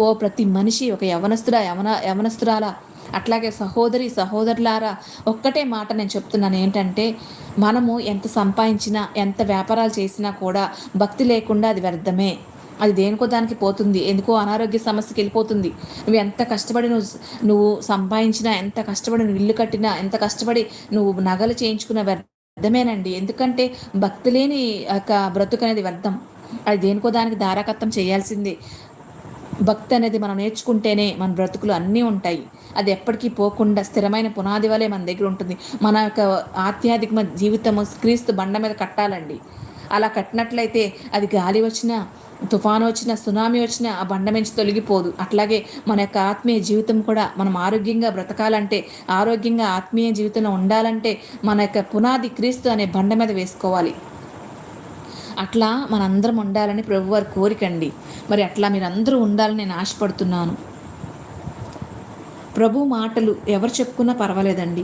ఓ ప్రతి మనిషి ఒక యవనస్తుడా యవన యవనస్తురాలా అట్లాగే సహోదరి సహోదరులారా ఒక్కటే మాట నేను చెప్తున్నాను ఏంటంటే మనము ఎంత సంపాదించినా ఎంత వ్యాపారాలు చేసినా కూడా భక్తి లేకుండా అది వ్యర్థమే. అది దేనికో దానికి పోతుంది. ఎందుకో అనారోగ్య సమస్యకి వెళ్ళిపోతుంది. నువ్వు ఎంత కష్టపడి నువ్వు నువ్వు సంపాదించినా ఎంత కష్టపడి నువ్వు ఇల్లు కట్టినా ఎంత కష్టపడి నువ్వు నగలు చేయించుకున్న వ్యర్థమేనండి. ఎందుకంటే భక్తి లేని ఒక బ్రతుకు అనేది వ్యర్థం. అది దేనికో దానికి దారాకత్తం చేయాల్సిందే. భక్తి అనేది మనం నేర్చుకుంటేనే మన బ్రతుకులు అన్నీ ఉంటాయి. అది ఎప్పటికీ పోకుండా స్థిరమైన పునాది వలె మన దగ్గర ఉంటుంది. మన యొక్క ఆధ్యాత్మిక జీవితము క్రీస్తు బండ మీద కట్టాలండి. అలా కట్టినట్లయితే అది గాలి వచ్చినా తుఫాను వచ్చినా సునామీ వచ్చినా ఆ బండ నుంచి తొలగిపోదు. అట్లాగే మన యొక్క ఆత్మీయ జీవితం కూడా మనం ఆరోగ్యంగా బ్రతకాలంటే ఆరోగ్యంగా ఆత్మీయ జీవితంలో ఉండాలంటే మన యొక్క పునాది క్రీస్తు అనే బండ మీద వేసుకోవాలి. అట్లా మనందరం ఉండాలని ప్రభువారి కోరికండి. మరి అట్లా మీరందరూ ఉండాలని నేను ఆశపడుతున్నాను. ప్రభు మాటలు ఎవరు చెప్పుకున్నా పర్వాలేదండి.